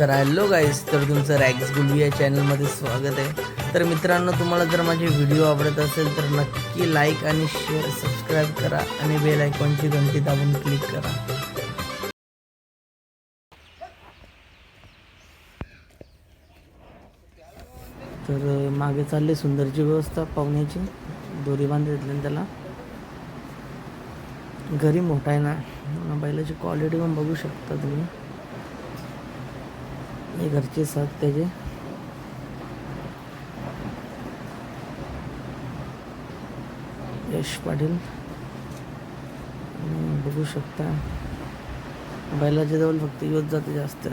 तर हॅलो गाईस तर तुमचं रॅक्स गुलवी या चॅनलमध्ये स्वागत आहे. तर मित्रांनो तुम्हाला जर माझे व्हिडिओ आवडत असेल तर नक्की लाईक आणि शेअर सबस्क्राईब करा आणि बेल आयकॉनची घंटी दाबून क्लिक करा. तर मागे चालली सुंदरची व्यवस्था पाहुण्याची. दोरी बांधली त्याला. घरी मोठा आहे ना. बैलाची क्वालिटी पण बघू शकता तुम्ही. हे घरचे साथ त्याचे यश पाटील। बघू शकता। बैलाच्या जवळ फक्त येत जाते जास्त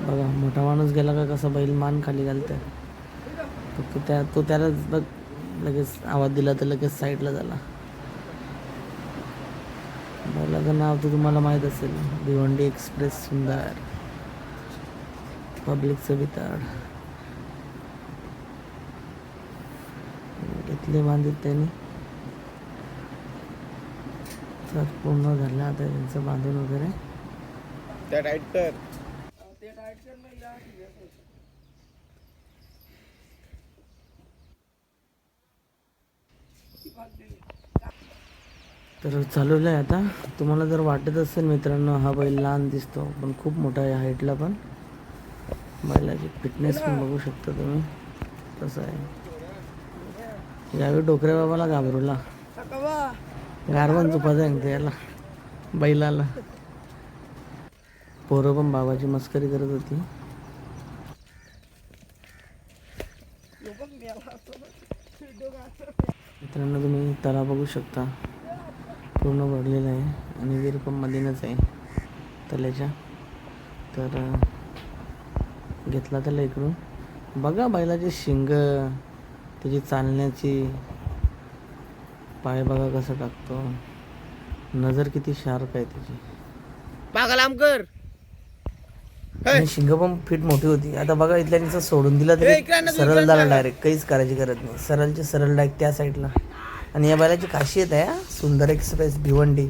बघा मोठा माणूस गेला का कसा बैल मान खाली घालतं फक्त त्या तो त्यालाच बघ लगेच आवाज दिला तर लगेच साईडला झाला. बैलाचं नाव तर तुम्हाला माहीत असेल. भिवंडी एक्सप्रेस सुंदर. पब्लिकचं बिताड घेतले बांधित त्यांनी. तर पूर्ण झालं. आता त्यांचं बांधून वगैरे. त्या टाईट कर. तर चालवलं आहे आता. तुम्हाला जर वाटत असेल मित्रांनो हा बैल लहान दिसतो पण खूप मोठा आहे हाईटला पण. बैलाची फिटनेस पण बघू शकता तुम्ही. तसं आहे. यावेळी डोकऱ्या बाबाला घाबरूला गारवण चुपा सांगते याला बैलाला. पोरं पण बाबाची मस्करी करत होती. मित्रांनो तुम्ही तलाव बघू शकता. पूर्ण भरलेला आहे आणि पण मधीनच आहे तल्याच्या तर घेतला त्याला इकडून. बघा बैलाचे शिंग त्याची चालण्याची. पाय बघा कसं टाकतो नजर किती शार्प आहे त्याची. पागल आम कर. आणि शिंग पण फिट मोठी होती. आता बघा इथल्या सोडून दिला तरी सरळ झाला डायरेक्ट काहीच करायची गरज नाही. सरळचे सरळ डायरेक्ट त्या साईडला आणि या बैलाची खासियत आहे सुंदर एक्सप्रेस भिवंडी.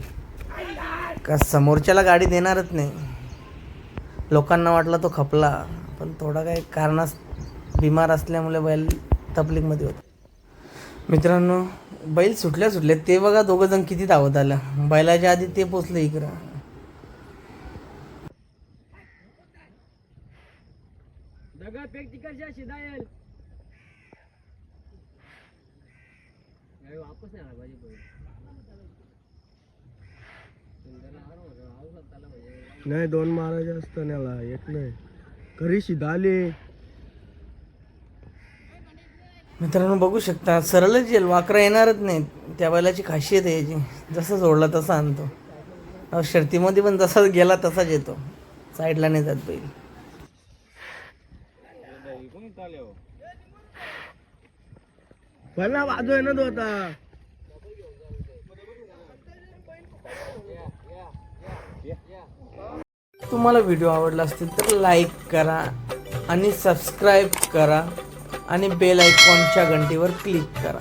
का समोरच्याला गाडी देणारच नाही. लोकांना वाटला तो खपला पण थोडा काही कारणास बिमार असल्यामुळे बैल तपलिकमध्ये होता. मित्रांनो बैल सुटल्या सुटल्या ते बघा दोघं जण किती धावत आलं बैलाच्या आधी ते पोचलं इकडं. दगड फेक शिदायल. वापस नाही आला पाहिजे नाही दोन मारायचे असतं त्याला एक नाही. घरी शिदाले मित्रांनो बघू शकता सरळच येईल. वाकरा येणारच नाही त्या बैलाची खासियत आहे याची. जसं सोडला तसा आणतो. शर्तीमध्ये पण जसा गेला तसाच येतो. साईडला नाही जात बैल. पहिला बाजू आहे ना तो आता. तुम्हाला व्हिडिओ आवडला असतील तर लाईक करा आणि सबस्क्राईब करा आणि बेल आयकॉनच्या घंटीवर क्लिक करा.